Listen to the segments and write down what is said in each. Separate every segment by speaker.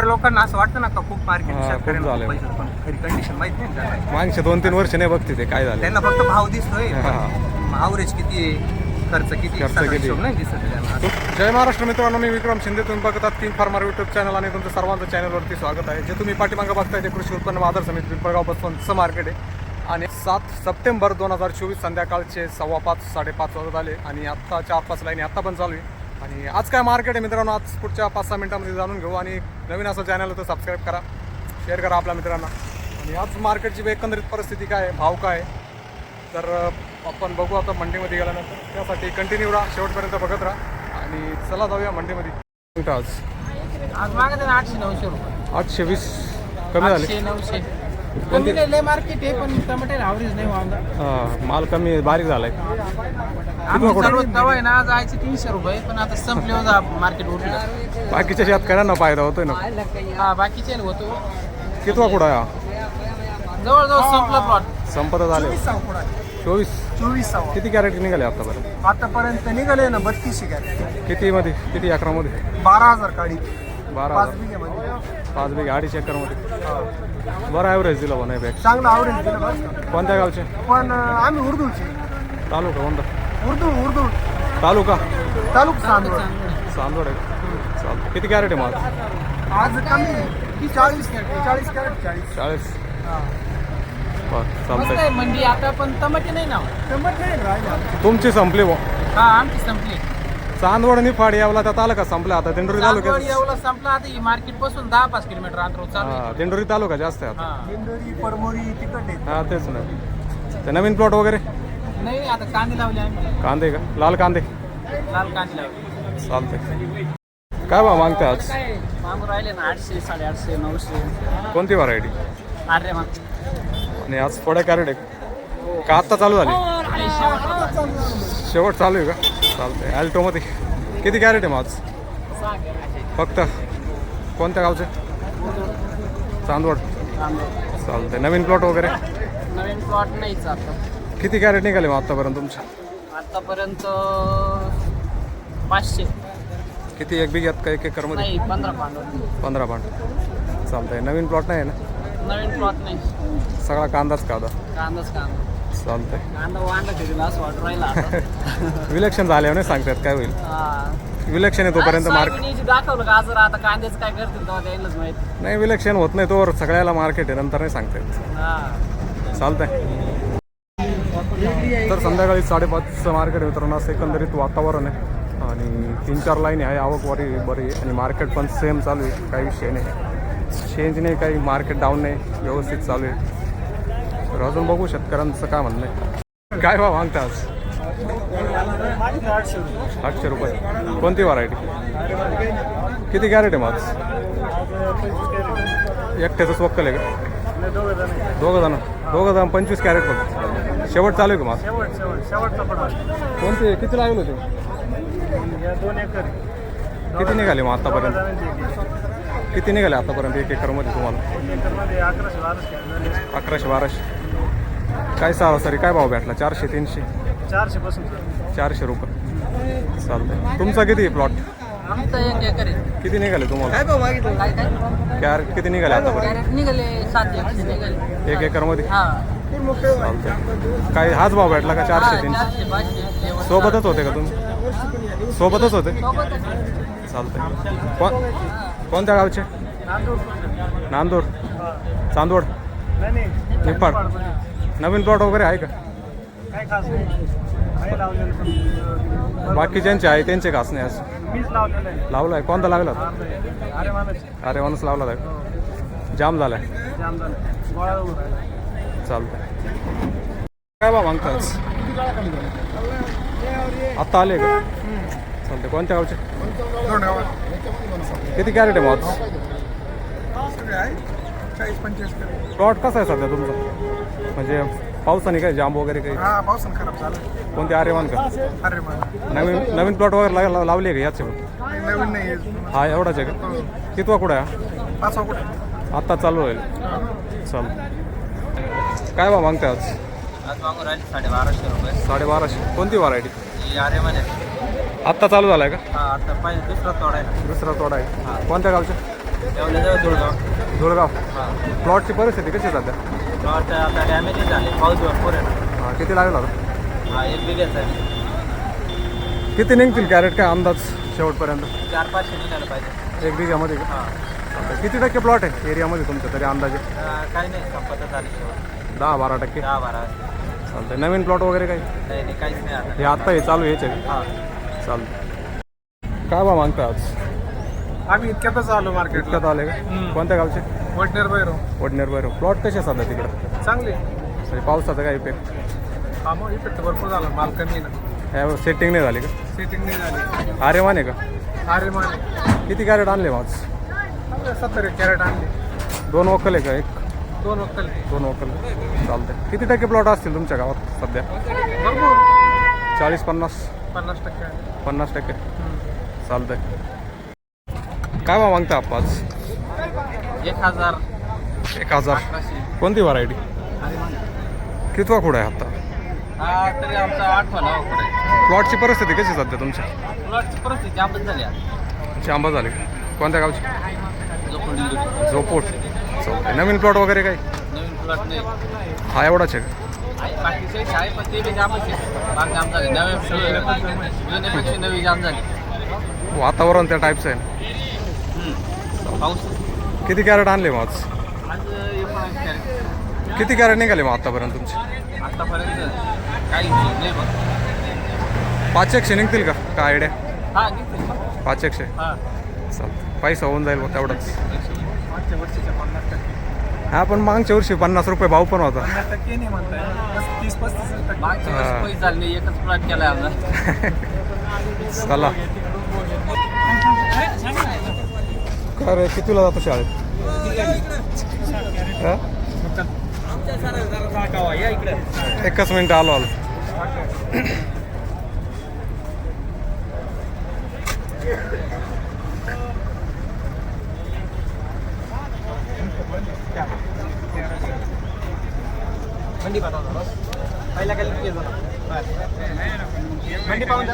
Speaker 1: लोकांना असं वाटतं ना का खूप मार्केट
Speaker 2: हा, खूप झालंय.
Speaker 1: पैसे पण खरी कंडिशन माहीत नाही ना त्यांना.
Speaker 2: मागचे दोन तीन वर्ष नाही बघते ते काय झालं
Speaker 1: त्यांना फक्त भाव दिसतोय. आवरेज किती आहे? खर्च किती?
Speaker 2: खर्च
Speaker 1: सगळा
Speaker 2: किती?
Speaker 1: हिशोब नाही दिसत त्यांना.
Speaker 2: जय महाराष्ट्र मित्रांनो मी विक्रम शिंदे. तुम्ही बघतात तीन फार्मर युट्यूब चॅनल आणि तुमचं सर्वांचं चॅनलवरती स्वागत आहे. जे तुम्ही पाठीमागं बघताय ते कृषी उत्पन्न बाजार समिती पिंपळगाव पसवंतचं मार्केट आहे. आणि सात सप्टेंबर दोन हजार चोवीस संध्याकाळचे सव्वा पाच साडेपाच वाजत आले. आणि आत्ता चार पाच लाईनी आत्ता पण चालू आहे. आणि आज काय मार्केट आहे मित्रांनो? आज पुढच्या पाच सहा मिनिटांमध्ये जाणून घेऊ आणि नवीन असं चॅनल होतं सबस्क्राईब करा. शेअर करा आपल्या मित्रांना. आणि आज मार्केटची एकंदरीत परिस्थिती काय आहे? भाव काय तर आपण बघू आता मंडीमध्ये गेल्यानंतर. त्यासाठी कंटिन्यू राहा. शेवटपर्यंत बघत राहा. आणि चला जाऊया मंडीमध्ये. आज.
Speaker 3: आठशे नऊशे रुपये.
Speaker 2: आठशे वीस. कमी झाले.
Speaker 3: नऊशे. कमी लय मार्केट आहे पण टमाटर ॲव्हरेज नाही वांदा.
Speaker 2: हा, माल कमी बारीक झालाय.
Speaker 3: आम्ही सर्व आहे ना जायचे तीनशे रुपये पण आता संपल्यावर मार्केट
Speaker 2: बाकीच्या शेतकऱ्यांना फायदा होतोय ना.
Speaker 3: हा बाकीचे होतो.
Speaker 2: कितवा आहे हा?
Speaker 3: जवळजवळ संपला प्लॉट
Speaker 2: संपत झाले चोवीस?
Speaker 1: चोवीस
Speaker 2: किती कॅरेट निघाले आतापर्यंत?
Speaker 1: आतापर्यंत निघाले ना बत्तीसशे कॅरेट.
Speaker 2: किती मध्ये किती अकरामध्ये?
Speaker 1: बारा हजार काढी.
Speaker 2: बारा
Speaker 1: पाच
Speaker 2: हजार
Speaker 1: बिघेमध्ये
Speaker 2: पाच बिघे अडीच एकरमध्ये. बरं ॲव्हरेज दिलं बा नाही बॅग
Speaker 1: चांगलं आवडेल दिलं बरं. का.
Speaker 2: कोणत्या गावचे?
Speaker 1: पण अं, आम्ही उर्दूचे.
Speaker 2: तालुका कोणता?
Speaker 1: उर्दू उर्दू.
Speaker 2: तालुका?
Speaker 1: तालुका चांदवड
Speaker 2: चांदोड आहे. चालतं किती कॅरेट आहे मग
Speaker 1: आज? कमी चाळीस कॅरेट चाळीस कॅरेट चाळीस.
Speaker 2: चाळीस.
Speaker 1: हा.
Speaker 2: बरं
Speaker 3: मस्त
Speaker 2: चालतंय
Speaker 3: आहे मंडी आता पण टमाटे नाही ना?
Speaker 1: नाही राहिले.
Speaker 2: तुमची संपली बा
Speaker 3: हा आमची संपली.
Speaker 2: चांदवड निफाड यावला त्या तालुका संपला आता. दिंडोरी
Speaker 3: चांदवड
Speaker 2: तालुक्यात.
Speaker 3: येवला संपला. आता ही मार्केटपासून दहा पाच किलोमीटर अंतर चालू आहे.
Speaker 2: हा दिंडोरी तालुका जास्त आहे आता.
Speaker 3: हा.
Speaker 1: दिंडोरी परमोरी आहेत
Speaker 2: हा तेच ना. ते नवीन प्लॉट वगैरे?
Speaker 3: नाही आता कांदे लावले आम्ही.
Speaker 2: कांदे का? लाल कांदे?
Speaker 3: लाल कांदे लावले.
Speaker 2: चालतंय. काय बा मागते आज?
Speaker 3: मागून राहिले ना आठशे साडेआठशे नऊशे.
Speaker 2: कोणती व्हरायटी
Speaker 3: अरे मग
Speaker 2: आणि आज थोड्या कॅरेट आहे. का आत्ता चालू झाली? शेवट चालू आहे का? चालतंय. ॲल्टोमध्ये किती कॅरेट आहे आज? फक्त? कोणत्या गावचे? चांदवड. चालतंय. नवीन प्लॉट वगैरे?
Speaker 3: नवीन प्लॉट नाहीच आता
Speaker 2: किती कॅरेट निघाले मग आत्तापर्यंत तुमच्या
Speaker 3: आतापर्यंत पाचशे.
Speaker 2: किती एक बिघ्यात का एक एकरमध्ये?
Speaker 3: नाही पंधरा
Speaker 2: पांड चालतंय. नवीन प्लॉट नाही आहे ना?
Speaker 3: नवीन प्लॉट नाही.
Speaker 2: सगळा कांदाच का आता
Speaker 3: कांदाच कांदा.
Speaker 2: चालतंय. विलक्षण झाल्यावर नाही सांगतात काय होईल?
Speaker 3: हा.
Speaker 2: विलक्षण आहे तोपर्यंत मार्केट
Speaker 3: सोयाबीनची दाखवलं का जर आता कांद्याचं काय करतील तेव्हा द्यायलाच माहिती.
Speaker 2: नाही विलक्षण होत नाही तोवर सगळ्याला मार्केट आहे नंतर नाही सांगतात
Speaker 3: हा.
Speaker 2: चालतंय. तर संध्याकाळी साडेपाचचं मार्केट मित्रांनो असं एकंदरीत वातावरण आहे. आणि तीन चार लाईन आहे आवकवारी बरी आहे. आणि मार्केट पण सेम चालू आहे काही विषय नाही. चेंज नाही काही मार्केट डाऊन नाही व्यवस्थित चालू आहे. तर अजून बघू शेतकऱ्यांचं काय म्हणणं आहे. काय भाव मागता आज? आठशे रुपये. कोणती व्हरायटी किती कॅरेट आहे माझ एकट्याचंच वक्कल आहे का? दोघं जण. दोघं जण पंचवीस कॅरेट फक्त. शेवट चालू आहे का माझ कोणते? किती लागले होते? किती निघाले मग आतापर्यंत? किती निघाले आतापर्यंत एक एकरमध्ये तुम्हाला? अकराशे बाराशे. काय सरासरी काय भाव भेटला? चारशे तीनशे?
Speaker 1: चारशे पासून
Speaker 2: चारशे रुपये. चालतंय. तुमचा किती प्लॉट
Speaker 3: एकर
Speaker 2: किती निघाले तुम्हाला? कॅरेट किती निघाले
Speaker 3: निघाले
Speaker 2: एक एकरमध्ये?
Speaker 3: हा.
Speaker 2: चालतंय. काय हाच भाव भेटला का चारशे तीनशे. सोबतच होते का तुम्ही? सोबतच होते. चालतंय. कोण कोणत्या गावचे? नांदूर. चांदवड. निफाड. नवीन प्लॉट वगैरे आहे का?
Speaker 1: काय खास नाही. आहे लावलेलं पण
Speaker 2: बाकीच्यांचे आहे त्यांचे घास नाही असं
Speaker 1: मीच लावलेलं आहे.
Speaker 2: लावलाय? कोणता लागला?
Speaker 1: अरे
Speaker 2: माणूस लावला आहे जाम
Speaker 1: झालं. गोळा उभं राहिला.
Speaker 2: चालतंय. काय बा मागताच आत्ता आले का? चालतंय. कोणत्या गावचे? किती कॅरेट आहे मग
Speaker 1: आहे. चाळीस पंचेचाळीस कॅरेट.
Speaker 2: प्लॉट कसा आहे सध्या तुमचा? म्हणजे पावसाने काय जाम वगैरे काही?
Speaker 1: हा पावसानं खराब झालं
Speaker 2: कोणते आर्यमान का?
Speaker 1: अरे मला
Speaker 2: नवीन नवीन प्लॉट वगैरे ला- ला- लावली आहे का याचे पण
Speaker 1: नवीन नाही आहे.
Speaker 2: हा एवढाच आहे का? कितवा कुठं आहे?
Speaker 1: पाचवा कुठे
Speaker 2: आत्ता चालू होईल. चाल. काय बा मागते आज?
Speaker 3: आज मागून राहिले साडेबाराशे रुपये.
Speaker 2: साडेबाराशे. कोणती व्हरायटी
Speaker 3: ही अरे म्हणे
Speaker 2: आत्ता चालू झालाय का?
Speaker 3: हा आता पाहिजे दुसरा तोडा आहे.
Speaker 2: दुसरा तोडा आहे. कोणत्या गावच्या
Speaker 3: जेवल्याजवळ धुळगाव
Speaker 2: धुळगाव. प्लॉटची परिस्थिती कशी आहे सध्या?
Speaker 3: प्लॉट आता झाले. पाऊस भरपूर आहे ना.
Speaker 2: हा, किती लागेल आता
Speaker 3: हा एक बिघायचा आहे
Speaker 2: किती निघतील कॅरेट काय अंदाज शेवटपर्यंत?
Speaker 3: चार पाचशे निघायला पाहिजे.
Speaker 2: एक बिघ्यामध्ये का?
Speaker 3: हां.
Speaker 2: किती टक्के प्लॉट आहे एरियामध्ये तुमच्या तरी अंदाजे?
Speaker 3: अं, काही नाही संपत झाली शेवट.
Speaker 2: दहा बारा टक्के.
Speaker 3: दहा बारा.
Speaker 2: चालतंय. नवीन प्लॉट वगैरे काही?
Speaker 3: काही नाही काहीच नाही आता.
Speaker 2: हे आत्ता हे चालू यायचे
Speaker 3: हां.
Speaker 2: चालतं काय बा मागता आज?
Speaker 1: आम्ही इतक्यातच आलो मार्केटला
Speaker 2: इतक्यात आले का? कोणत्या गावचे?
Speaker 1: वडनेर बैरो
Speaker 2: वडनेर बरं प्लॉट कसे सध्या तिकडं?
Speaker 1: चांगले.
Speaker 2: म्हणजे पावसाचा काय इफ़ेक्ट
Speaker 1: हा मग इफ़ेक्ट भरपूर झाला माल कमी आहे ना
Speaker 2: सेटिंग नाही झाली का?
Speaker 1: सेटिंग नाही झाली.
Speaker 2: का?
Speaker 1: अरे माने
Speaker 2: किती कॅरेट आणले
Speaker 1: सत्तर एक कॅरेट आणले.
Speaker 2: दोन वक्कल आहे का एक?
Speaker 1: दोन वक्कल
Speaker 2: दोन वक्कल. चालतंय. किती टक्के प्लॉट असतील तुमच्या गावात सध्या?
Speaker 1: भरपूर.
Speaker 2: चाळीस पन्नास?
Speaker 1: पन्नास टक्के आहे.
Speaker 2: पन्नास टक्के. चालतंय. काय मागता आपण आज
Speaker 3: एक हजार
Speaker 2: एक हजार
Speaker 3: अकराशे
Speaker 2: कोणती व्हरायटी
Speaker 3: अरे
Speaker 2: कितवा कुठं आहे आता
Speaker 3: हा तरी आमचा आठवा नाव पुढे
Speaker 2: प्लॉटची परिस्थिती कशी सध्या तुमच्या
Speaker 3: प्लॉटची परिस्थिती जामच झाली आता
Speaker 2: आंबा झाले कोणत्या गावची
Speaker 3: जो
Speaker 2: झोपोट चालतंय नवीन प्लॉट वगैरे काही
Speaker 3: नवीन प्लॉट नाही
Speaker 2: हा एवढाच आहे का?
Speaker 3: आहे बाकीचे आहे पण ते बी जामच आहे बाग जाम झाले नवे जुन्यापेक्षा नवी जाम झाली
Speaker 2: वातावरण त्या टाईपचं आहे.
Speaker 3: पाऊस
Speaker 2: किती कॅरेट आणले मग आज?
Speaker 3: आज एकोणावीस कॅरेट.
Speaker 2: किती कॅरेट निघाले मग आतापर्यंत तुमचे?
Speaker 3: आतापर्यंत काही नाही बघ.
Speaker 2: पाच एकशे निघतील का? काय आयडिया
Speaker 3: हा
Speaker 2: पाच एकशे?
Speaker 3: हा.
Speaker 2: चालतं पैसा होऊन जाईल बघ तेवढंच.
Speaker 1: मागच्या वर्षीच्या पन्नास टक्के.
Speaker 2: हा पण मागच्या वर्षी पन्नास रुपये भाव पण होता.
Speaker 1: पन्नास
Speaker 2: काय रे कितीला जातो शाळेत? एकच मिनिट आलो आलो.
Speaker 1: मंडी पहिला मंडी पाहून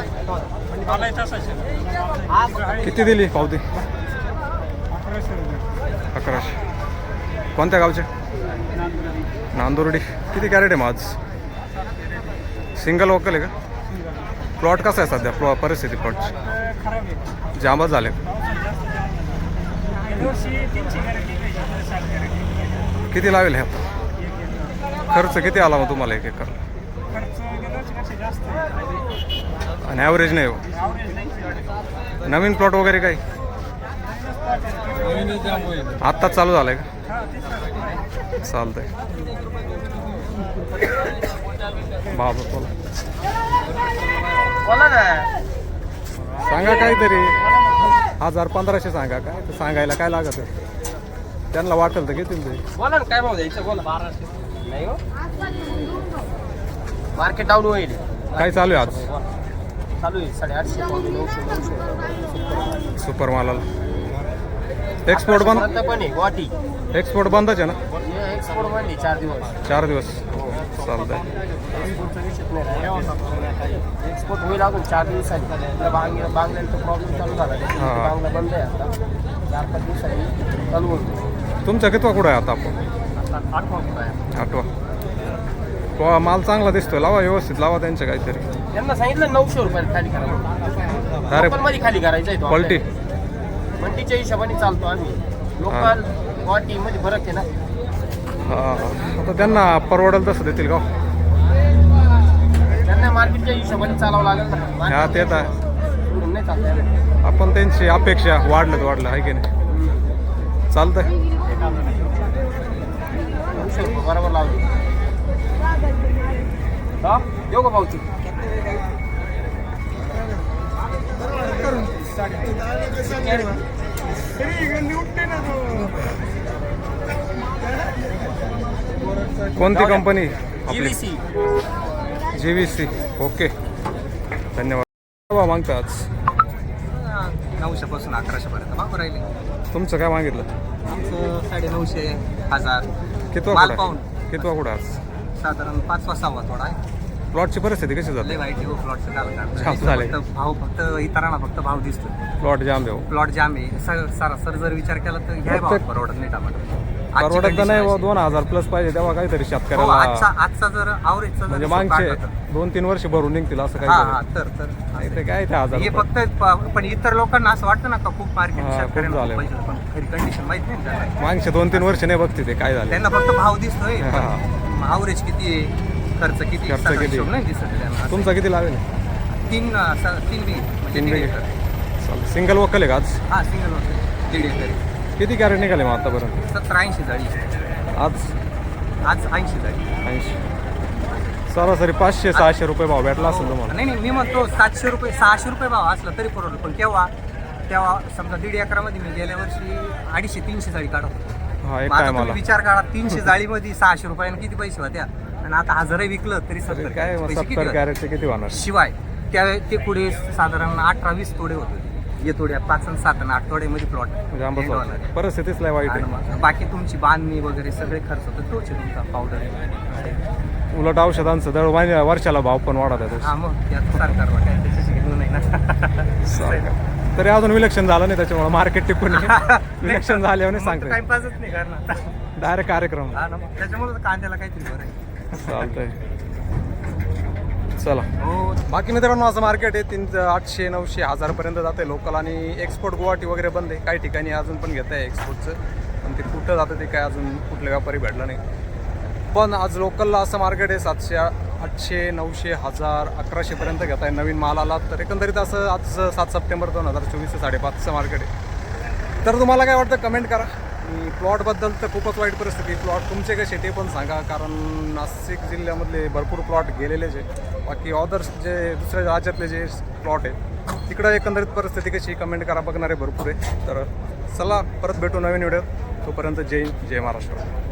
Speaker 2: किती दिली पावती? अकराशे कोणत्या गावचे? नांदुर्डी. किती कॅरेट आहे मग आज? सिंगल वोकल आहे का? प्लॉट कसा आहे सध्या? प्लॉ परिस्थिती प्लॉटची? जांबा झाले किती लागेल हे? आता खर्च किती आला मग तुम्हाला एक एकर? आणि ॲव्हरेज नाही हो.
Speaker 1: ॲव्हरेज नाही
Speaker 2: नवीन प्लॉट वगैरे काही? आत्ताच चालू झालंय का?
Speaker 1: हा
Speaker 2: चालतंय. बाबा बोला. सांगा काहीतरी. हजार पंधराशे सांगा काय तर सांगायला काय लागत आहे? त्यांना वाटेल तर घेतील ते.
Speaker 3: बोला ना काय भाव द्यायचं? बोला बाराशे. नाही हो. मार्केट डाऊन होईल.
Speaker 2: काय चालू आहे आज?
Speaker 3: चालू आहे साडेआठशे
Speaker 2: सुपर मालाला एक्सपोर्ट बंद
Speaker 3: पण आहे गुवाहाटी.
Speaker 2: एक्सपोर्ट बंदच आहे ना?
Speaker 3: एक्सपोर्ट चार दिवस.
Speaker 2: चार दिवस.
Speaker 3: विषय नाही एक्सपोर्ट होईल अजून चार दिवसांनी. प्रॉब्लेम चालू झाला.
Speaker 2: हा.
Speaker 3: बांगला बंद आहे आता. चार पाच दिवसांनी चालू
Speaker 2: तुमचा कितवा कुठं आहे आता आपण?
Speaker 3: आता आठवा कुठं आहे?
Speaker 2: आठवा. वा माल चांगला दिसतोय. लावा व्यवस्थित लावा त्यांच्या काहीतरी.
Speaker 3: त्यांना सांगितलं नऊशे रुपये खाली करा
Speaker 2: अरे
Speaker 3: खाली करायचं आहे तो आपल्याला. मंडीच्या हिशोबाने चालतो आम्ही. लोकल गुवाहाटी मध्ये फरक आहे ना.
Speaker 2: हा. आता त्यांना परवडेल तसं देतील का हो?
Speaker 3: त्यांना मार्केटच्या हिशोबाने चालावं लागेल ना.
Speaker 2: हा ते तर आहे.
Speaker 3: नाही चालत
Speaker 2: आपण त्यांची अपेक्षा वाढलं तर वाढलं आहे की नाही? चालतंय.
Speaker 3: रुपये बरोबर लावले. हा? देऊ का भाऊची
Speaker 2: कोणती company
Speaker 3: GVC
Speaker 2: G V C okay धन्यवाद. मागता आज?
Speaker 3: नऊशेपासून अकराशेपर्यंत मागू राहिले.
Speaker 2: तुमचं काय मागितलं?
Speaker 3: आमचं साडे नऊशे हजार.
Speaker 2: कितवा
Speaker 3: माल
Speaker 2: कुठं
Speaker 3: पाहून.
Speaker 2: कितवा कुठं आज?
Speaker 3: साधारण पाचवा सहावा थोडा आहे.
Speaker 2: प्लॉटची परिस्थिती कशी जाते?
Speaker 1: आहे हो
Speaker 2: झाले.
Speaker 1: फक्त भाव फक्त इतरांना फक्त भाव दिसतो
Speaker 2: प्लॉट जाम देऊ
Speaker 1: प्लॉट जाम आहे. स- सरासर जर विचार केला तर ह्या भाव
Speaker 2: प्रत्येक-
Speaker 1: परवडत नाही टमाटर. आजची
Speaker 2: परवडत तर
Speaker 1: condition
Speaker 2: नाही बुवा. दोन हजार प्लस पाहिजे तेव्हा काहीतरी
Speaker 1: हो,
Speaker 2: शेतकऱ्याला
Speaker 1: आजचा आजचा जर आवरेजचा
Speaker 2: म्हणजे
Speaker 1: जर
Speaker 2: मागचे
Speaker 1: काढला तर-
Speaker 2: दोन तीन वर्ष भरून निघतील असं
Speaker 1: हा हा
Speaker 2: काही
Speaker 1: तर तर.
Speaker 2: नाही ते काय ते हजार
Speaker 1: हे. फक्त प- पण इतर लोकांना असं वाटतं ना का खूप मार्केट
Speaker 2: हा, खूप
Speaker 1: शेतकऱ्यांना
Speaker 2: झालंय.
Speaker 1: खूप पैसे पण खरी कंडिशन माहीत नाही ना त्यांना.
Speaker 2: मागचे दोन तीन वर्ष नाही बघते ते काय झाले
Speaker 1: त्यांना फक्त भाव दिसतोय.
Speaker 2: हा.
Speaker 1: आवरेज किती आहे? खर्च किती?
Speaker 2: खर्च किती?
Speaker 1: हिशोब नाही दिसत त्यांना असं.
Speaker 2: तुमचा किती लागेल
Speaker 1: तीन अं, स- तीन बी म्हणजे
Speaker 2: तीन
Speaker 1: दीड
Speaker 2: बिघे.
Speaker 1: एकर.
Speaker 2: सिंगल वकल आहे का आज?
Speaker 1: हा सिंगल होतं दीड एकर
Speaker 2: किती कॅरेट निघाले मग आतापर्यंत?
Speaker 1: सतरा ऐंशी जाळी.
Speaker 2: आज?
Speaker 1: आज ऐंशी जाळी.
Speaker 2: ऐंशी. सरासरी पाचशे सहाशे रुपये भाव भेटला असेल तुम्हाला.
Speaker 1: नाही नाही मी म्हणतो सातशे रुपये सहाशे रुपये भाव असला तरी परवडलं. पण केव्हा? तेव्हा समजा दीड एकरामध्ये मी गेल्या वर्षी अडीचशे तीनशे जाळी काढत होतो.
Speaker 2: हा एक
Speaker 1: मग आता
Speaker 2: काय
Speaker 1: तुम्ही
Speaker 2: मला
Speaker 1: विचार करा तीनशे जाळीमध्ये सहाशे रुपयाने किती पैसे होत्या? आणि आता हजारही विकलं तरी सत्तर
Speaker 2: काय
Speaker 1: पैसे किती
Speaker 2: सत्तर? कॅरेटचे किती होणार?
Speaker 1: शिवाय त्या ते पुढे साधारण अठरा वीस तोडे होते. ये तोड्या पाच आणि सात आणि आठ तोड्यामध्ये प्लॉट
Speaker 2: म्हणजे आंबा परिस्थितीच लय वाईट आहे.
Speaker 1: बाकी तुमची बांधणी वगैरे सगळे खर्च होतो तोच आहे तुमचा पावडर
Speaker 2: उलट औषधांचं दर महिन्या- वर्षाला भाव पण वाढत आहे.
Speaker 1: हा मग त्याच्याशी घेऊन नाही ना.
Speaker 2: तरी अजून विलक्षण झालं नाही त्याच्यामुळे मार्केट टिकून विलक्षण झाल्यावर सांगतोय
Speaker 1: टाइमपासच नाही करणार.
Speaker 2: डायरेक्ट कार्यक्रम.
Speaker 1: हा ना मग त्याच्यामुळे कांद्याला काहीतरी बरं आहे.
Speaker 2: चालतंय. चला.
Speaker 1: हो
Speaker 2: बाकी मित्रांनो असं मार्केट आहे. तीन आठशे नऊशे हजारपर्यंत जाते लोकल आणि एक्सपोर्ट गुवाहाटी वगैरे बंद आहे. काही ठिकाणी अजून पण घेत आहे एक्सपोर्टचं पण ते कुठं जातं ते काय अजून कुठले व्यापारी भेटला नाही. पण आज लोकलला असं मार्केट आहे सातशे आठशे नऊशे हजार अकराशेपर्यंत घेत आहे नवीन माल आला तर एकंदरीत असं आज सात सप्टेंबर दोन हजार चोवीस साडेपाचचं मार्केट आहे. तर तुम्हाला काय वाटतं कमेंट करा. आणि प्लॉटबद्दल तर खूपच वाईट परिस्थिती प्लॉट तुमचे कसे ते पण सांगा कारण नाशिक जिल्ह्यामधले भरपूर प्लॉट गेलेलेच आहे बाकी ऑदर्स जे दुसऱ्या राज्यातले जे प्लॉट आहे तिकडं एकंदरीत परिस्थिती कशी कमेंट करा बघणारे भरपूर आहे. तर चला परत भेटू नवीन व्हिडिओ तोपर्यंत जय जय महाराष्ट्र.